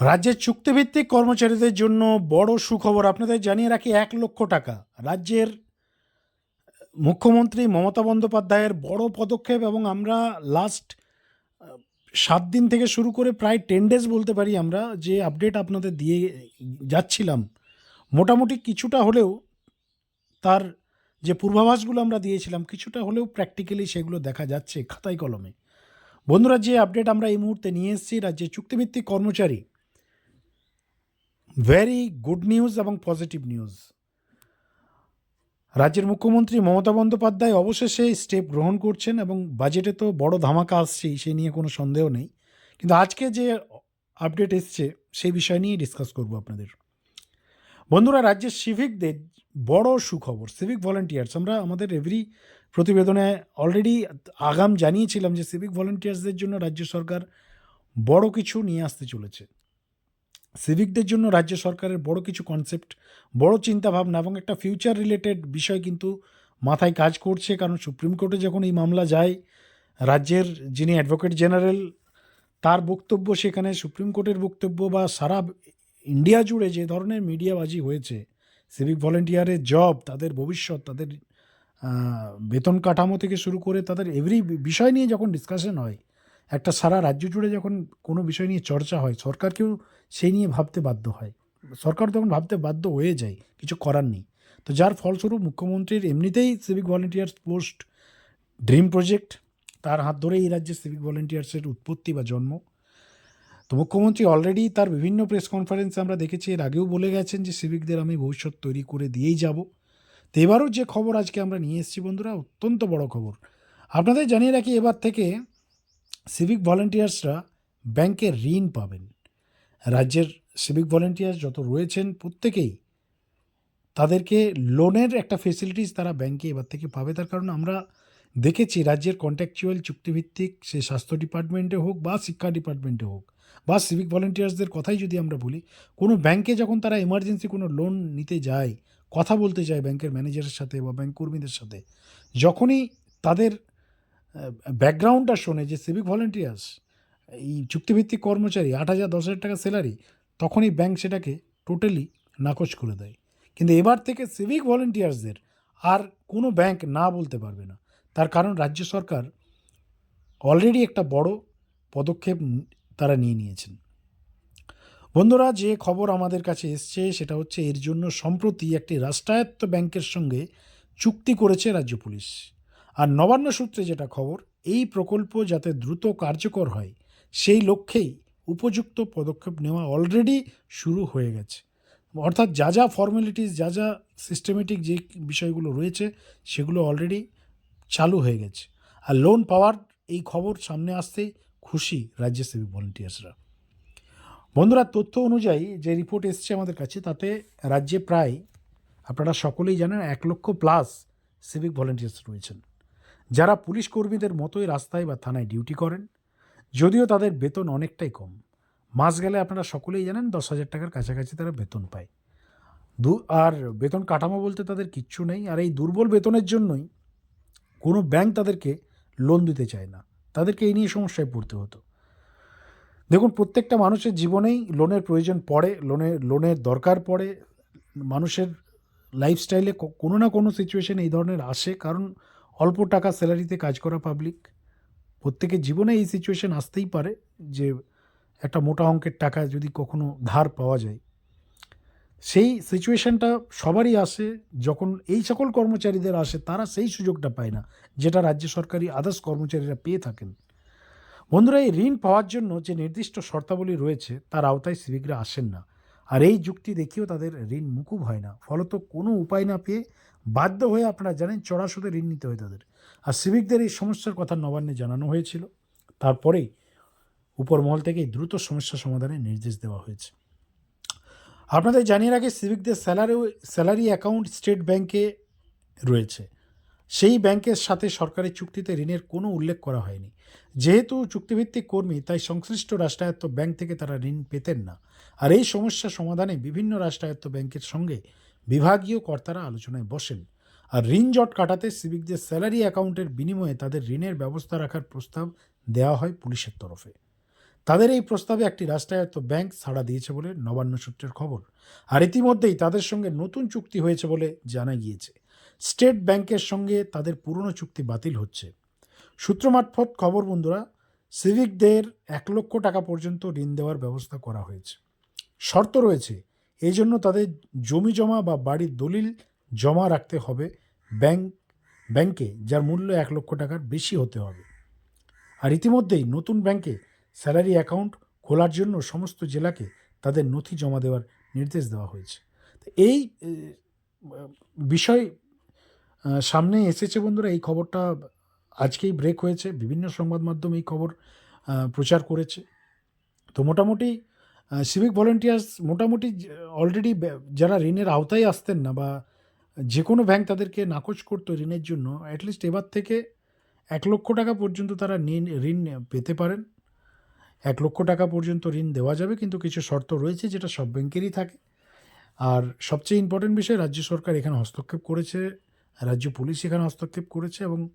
রাজ্যের চুক্তিভিত্তিক কর্মচারীদের জন্য বড় সুখবর আপনাদের জানিয়ে রাখি এক লক্ষ টাকা। রাজ্যের মুখ্যমন্ত্রী মমতা বন্দ্যোপাধ্যায়ের বড় পদক্ষেপ এবং আমরা লাস্ট সাত দিন থেকে শুরু করে প্রায় টেন ডেজ বলতে পারি আমরা যে আপডেট আপনাদের দিয়ে যাচ্ছিলাম। মোটামুটি কিছুটা হলেও তার যে পূর্বাভাসগুলো আমরা দিয়েছিলাম, কিছুটা হলেও প্র্যাকটিক্যালি সেগুলো দেখা যাচ্ছে খাতায় কলমে। বন্ধুরা, যে আপডেট আমরা এই মুহূর্তে নিয়ে এসেছি, রাজ্যের চুক্তিভিত্তিক কর্মচারী ভেরি গুড নিউজ এবং পজিটিভ নিউজ রাজ্যের মুখ্যমন্ত্রী মমতা বন্দ্যোপাধ্যায় অবশেষে স্টেপ গ্রহণ করছেন এবং বাজেটে তো বড় ধামাকা আসছেই, সে নিয়ে কোনো সন্দেহ নেই। কিন্তু আজকে যে আপডেট এসছে, সেই বিষয় নিয়ে ডিসকাস করব আপনাদের। বন্ধুরা, রাজ্যের সিভিকদের বড় সুখবর সিভিক ভলেন্টিয়ার্স আমরা আমাদের এভরি প্রতিবেদনে অলরেডি আগাম জানিয়েছিলাম যে সিভিক ভলেন্টিয়ার্সদের জন্য রাজ্য সরকার বড় কিছু নিয়ে আসতে চলেছে। সিভিকদের জন্য রাজ্য সরকারের বড় কিছু কনসেপ্ট বড় চিন্তাভাবনা এবং একটা ফিউচার রিলেটেড বিষয় কিন্তু মাথায় কাজ করছে। কারণ সুপ্রিম কোর্টে যখন এই মামলা যায়, রাজ্যের যিনি অ্যাডভোকেট জেনারেল তার বক্তব্য সেখানে সুপ্রিম কোর্টের বক্তব্য বা সারা ইন্ডিয়া জুড়ে যে ধরনের মিডিয়াবাজি হয়েছে সিভিক ভলেন্টিয়ারের জব তাদের ভবিষ্যৎ, তাদের বেতন কাঠামো থেকে শুরু করে তাদের এভরি বিষয় নিয়ে যখন ডিসকাশন হয় একটা সারা রাজ্য জুড়ে যখন কোনো বিষয় নিয়ে চর্চা হয়, সরকারকেও সেই নিয়ে ভাবতে বাধ্য হয়। সরকার তখন ভাবতে বাধ্য হয়ে যায়, কিছু করার নেই। তো যার ফলস্বরূপ মুখ্যমন্ত্রীর এমনিতেই civic volunteers post dream project তার হাত ধরে এই রাজ্যে সিভিক ভলেন্টিয়ার্সের উৎপত্তি বা জন্ম। তো মুখ্যমন্ত্রী অলরেডি তার বিভিন্ন প্রেস কনফারেন্সে আমরা দেখেছি, এর আগেও বলে গেছেন যে সিভিকদের আমি ভবিষ্যৎ তৈরি করে দিয়েই যাব। তো এবারও যে খবর আজকে আমরা নিয়ে এসেছি বন্ধুরা, অত্যন্ত বড় খবর। আপনাদের জানিয়ে রাখি এবার থেকে সিভিক ভলেন্টিয়ার্সরা ব্যাংকে ঋণ পাবেন। রাজ্যের সিভিক ভলেন্টিয়ার্স যত রয়েছেন প্রত্যেকেই, তাদেরকে লোনের একটা ফেসিলিটিস তারা ব্যাংকে এবার থেকে পাবে। তার কারণ আমরা দেখেছি রাজ্যের কন্ট্যাকচুয়াল চুক্তিভিত্তিক সে স্বাস্থ্য ডিপার্টমেন্টে হোক বা শিক্ষা ডিপার্টমেন্টে হোক বা সিভিক ভলেন্টিয়ার্সদের কথাই যদি আমরা বলি, কোনো ব্যাংকে যখন তারা এমার্জেন্সি কোনো লোন নিতে যায়, কথা বলতে যায় ব্যাংকের ম্যানেজারের সাথে বা ব্যাংক কর্মীদের সাথে, যখনই তাদের ব্যাকগ্রাউন্ডটা শোনে যে সিভিক ভলেন্টিয়ার্স এই চুক্তিভিত্তিক কর্মচারী আট হাজার দশ হাজার টাকা স্যালারি তখনই ব্যাংক সেটাকে টোটালি নাকচ করে দেয়। কিন্তু এবার থেকে সিভিক ভলেন্টিয়ার্সদের আর কোনো ব্যাংক না বলতে পারবে না। তার কারণ রাজ্য সরকার অলরেডি একটা বড় পদক্ষেপ তারা নিয়ে নিয়েছেন। বন্ধুরা, যে খবর আমাদের কাছে এসছে সেটা হচ্ছে এর জন্য সম্প্রতি একটি রাষ্ট্রায়ত্ত ব্যাংকের সঙ্গে চুক্তি করেছে রাজ্য পুলিশ। আর নবান্ন সূত্রে যেটা খবর, এই প্রকল্প যাতে দ্রুত কার্যকর হয়, সেই লক্ষ্যেই উপযুক্ত পদক্ষেপ নেওয়া অলরেডি শুরু হয়ে গেছে। অর্থাৎ যা যা ফর্মালিটিস যা যা সিস্টেমেটিক যে বিষয়গুলো রয়েছে, সেগুলো অলরেডি চালু হয়ে গেছে। আর লোন পাওয়ার এই খবর সামনে আসতেই খুশি রাজ্যের সিভিক ভলেন্টিয়ার্সরা বন্ধুরা, তথ্য অনুযায়ী যে রিপোর্ট এসছে আমাদের কাছে, তাতে রাজ্যে প্রায়, আপনারা সকলেই জানেন, এক লক্ষ প্লাস সিভিক ভলেন্টিয়ার্স রয়েছেন। যারা পুলিশ কর্মীদের মতোই রাস্তায় বা থানায় ডিউটি করেন, যদিও তাদের বেতন অনেকটাই কম। মাস গেলে আপনারা সকলেই জানেন দশ হাজার টাকার কাছাকাছি তারা বেতন পায়। দু, আর বেতন কাঠামো বলতে তাদের কিচ্ছু নেই, আর এই দুর্বল বেতনের জন্যই কোনো ব্যাংক তাদেরকে লোন দিতে চায় না। তাদেরকে এই নিয়ে সমস্যায় পড়তে হতো। দেখুন, প্রত্যেকটা মানুষের জীবনেই লোনের প্রয়োজন পড়ে লোনের লোনের দরকার পড়ে। মানুষের লাইফস্টাইলে কোনো না কোনো সিচুয়েশন এই ধরনের আসে, কারণ অল্প টাকা স্যালারিতে কাজ করা পাবলিক প্রত্যেকের জীবনে এই সিচুয়েশন আসতেই পারে যে একটা মোটা অঙ্কের টাকা যদি কখনো ধার পাওয়া যায়। সেই সিচুয়েশনটা সবারই আসে, যখন এই সকল কর্মচারীদের আসে, তারা সেই সুযোগটা পায় না, যেটা রাজ্য সরকারি আদার্স কর্মচারীরা পেয়ে থাকেন। বন্ধুরা, এই ঋণ পাওয়ার জন্য যে নির্দিষ্ট শর্তাবলী রয়েছে, তার আওতায় সিভিকরা আসেন না। আর এই যুক্তি দেখিয়েও তাদের ঋণ মুকুব হয় না। ফলত কোনো উপায় না পেয়ে বাধ্য হয়ে আপনারা জানেন চড়া সুদে ঋণ নিতে হয় তাদের। আর সিভিকদের এই সমস্যার কথা নবান্নে জানানো হয়েছিল। তারপরেই উপর মহল থেকে দ্রুত সমস্যা সমাধানের নির্দেশ দেওয়া হয়েছে। আপনাদের জানিয়ে রাখি, সিভিকদের স্যালারি স্যালারি অ্যাকাউন্ট স্টেট ব্যাংকে রয়েছে। সেই ব্যাংকের সাথে সরকারি চুক্তিতে ঋণের কোনো উল্লেখ করা হয়নি। যেহেতু চুক্তিভিত্তিক কর্মী, তাই সংশ্লিষ্ট রাষ্ট্রায়ত্ত ব্যাংক থেকে তারা ঋণ পেতেন না। আর এই সমস্যা সমাধানে বিভিন্ন রাষ্ট্রায়ত্ত ব্যাংকের সঙ্গে বিভাগীয় কর্তারা আলোচনায় বসেন। আর ঋণ জট কাটাতে সিভিকদের স্যালারি অ্যাকাউন্টের বিনিময়ে তাদের ঋণের ব্যবস্থা রাখার প্রস্তাব দেওয়া হয় পুলিশের তরফে। তাদের এই প্রস্তাবে একটি রাষ্ট্রায়ত্ত ব্যাংক সাড়া দিয়েছে বলে নবান্ন সূত্রের খবর। আর ইতিমধ্যেই তাদের সঙ্গে নতুন চুক্তি হয়েছে বলে জানা গিয়েছে। স্টেট ব্যাংকের সঙ্গে তাদের পুরনো চুক্তি বাতিল হচ্ছে। সূত্র মারফত খবর বন্ধুরা, সিভিকদের এক লক্ষ টাকা পর্যন্ত ঋণ দেওয়ার ব্যবস্থা করা হয়েছে। শর্ত রয়েছে, এই জন্য তাদের জমি জমা বা বাড়ির দলিল জমা রাখতে হবে ব্যাংক, ব্যাংকে, যার মূল্য এক লক্ষ টাকার বেশি হতে হবে। আর ইতিমধ্যেই নতুন ব্যাংকে স্যালারি অ্যাকাউন্ট খোলার জন্য সমস্ত জেলাকে তাদের নথি জমা দেওয়ার নির্দেশ দেওয়া হয়েছে। এই বিষয় সামনে এসেছে বন্ধুরা, এই খবরটা আজকেই ব্রেক হয়েছে। বিভিন্ন সংবাদ মাধ্যম এই খবর প্রচার করেছে। তো মোটামুটি সিভিক ভলেন্টিয়ার্স মোটামুটি অলরেডি যারা ঋণের আওতায় আসতেন না বা যে কোনো ব্যাংক তাদেরকে নাকচ করতো ঋণের জন্য অ্যাটলিস্ট এবার থেকে এক লক্ষ টাকা পর্যন্ত তারা ঋণ পেতে পারেন। এক লক্ষ টাকা পর্যন্ত ঋণ দেওয়া যাবে, কিন্তু কিছু শর্ত রয়েছে যেটা সব ব্যাংকেরই থাকে। আর সবচেয়ে ইম্পর্টেন্ট বিষয়, রাজ্য সরকার এখানে হস্তক্ষেপ করেছে। রাজ্য পুলিশ এখানে হস্তক্ষেপ করেছে এবং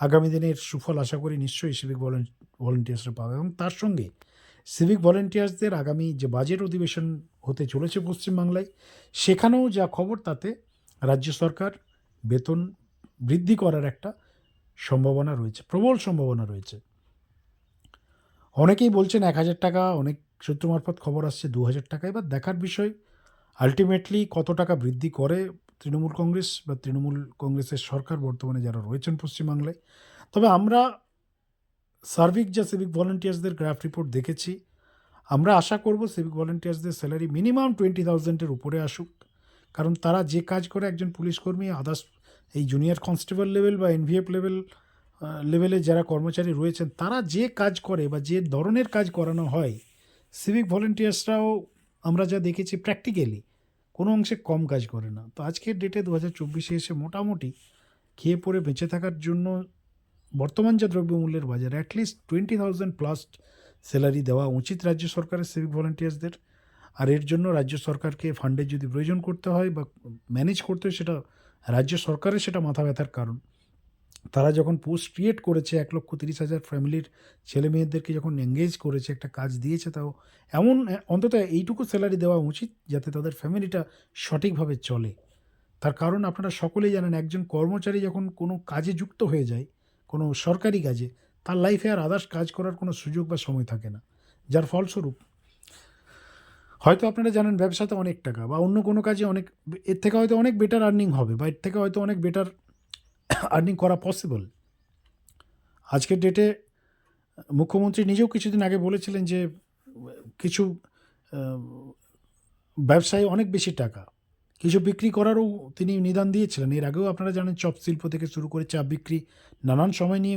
আগামী দিনের সুফল আশা করি নিশ্চয়ই সিভিক ভলেন্টিয়ার্সরা পাবে এবং তার সঙ্গে সিভিক ভলেন্টিয়ার্সদের আগামী যে বাজেট অধিবেশন হতে চলেছে পশ্চিমবাংলায়, সেখানেও যা খবর তাতে রাজ্য সরকার বেতন বৃদ্ধি করার একটা সম্ভাবনা রয়েছে, প্রবল সম্ভাবনা রয়েছে। অনেকেই বলছেন এক হাজার টাকা, অনেক সূত্র মারফত খবর আসছে দু হাজার টাকা এবার দেখার বিষয় আলটিমেটলি কত টাকা বৃদ্ধি করে তৃণমূল কংগ্রেস বা তৃণমূল কংগ্রেসের সরকার বর্তমানে যারা রয়েছেন পশ্চিমবাংলায়। তবে আমরা সার্ভিক যা সিভিক ভলেন্টিয়ার্সদের গ্রাফ রিপোর্ট দেখেছি, আমরা আশা করব সিভিক ভলেন্টিয়ার্সদের স্যালারি মিনিমাম টোয়েন্টি থাউজেন্ডের উপরে আসুক। কারণ তারা যে কাজ করে একজন পুলিশ কর্মী আদার্স এই জুনিয়র কনস্টেবল লেভেল বা এনভিএফ লেভেল লেভেলে যারা কর্মচারী রয়েছেন, তারা যে কাজ করে বা যে ধরনের কাজ করানো হয় সিভিক ভলেন্টিয়ার্সরাও আমরা যা দেখেছি প্র্যাকটিক্যালি কোনো অংশে কম কাজ করে না। তো আজকের ডেটে দু হাজার চব্বিশে এসে মোটামুটি খেয়ে পরে বেঁচে থাকার জন্য বর্তমান যা দ্রব্যমূল্যের বাজার at least twenty thousand plus salary দেওয়া উচিত রাজ্য সরকারের সিভিক ভলেন্টিয়ার্সদের আর এর জন্য রাজ্য সরকারকে ফান্ডের যদি প্রয়োজন করতে হয় বা ম্যানেজ করতে হয় সেটা রাজ্য সরকারের সেটা মাথা ব্যথার কারণ। তারা যখন পোস্ট ক্রিয়েট করেছে, এক লক্ষ তিরিশ হাজার ফ্যামিলির ছেলে মেয়েদেরকে যখন এঙ্গেজ করেছে, একটা কাজ দিয়েছে তাও, এমন অন্তত এইটুকু স্যালারি দেওয়া উচিত যাতে তাদের ফ্যামিলিটা সঠিকভাবে চলে। তার কারণ আপনারা সকলেই জানেন, একজন কর্মচারী যখন কোনো কাজে যুক্ত হয়ে যায়, কোনো সরকারি কাজে, তার লাইফে আর আদার্স কাজ করার কোনো সুযোগ বা সময় থাকে না। যার ফলস্বরূপ, হয়তো আপনারা জানেন ব্যবসাতে অনেক টাকা বা অন্য কোনো কাজে অনেক, এর থেকে হয়তো অনেক বেটার আর্নিং হবে বা এর থেকে হয়তো অনেক বেটার আর্নিং করা পসিবল আজকের ডেটে মুখ্যমন্ত্রী নিজেও কিছুদিন আগে বলেছিলেন যে, কিছু ব্যবসায় অনেক বেশি টাকা, কিছু বিক্রি করারও তিনি নিদান দিয়েছিলেন। এর আগেও আপনারা জানেন চপ শিল্প থেকে শুরু করে চা বিক্রি নানান সময় নিয়ে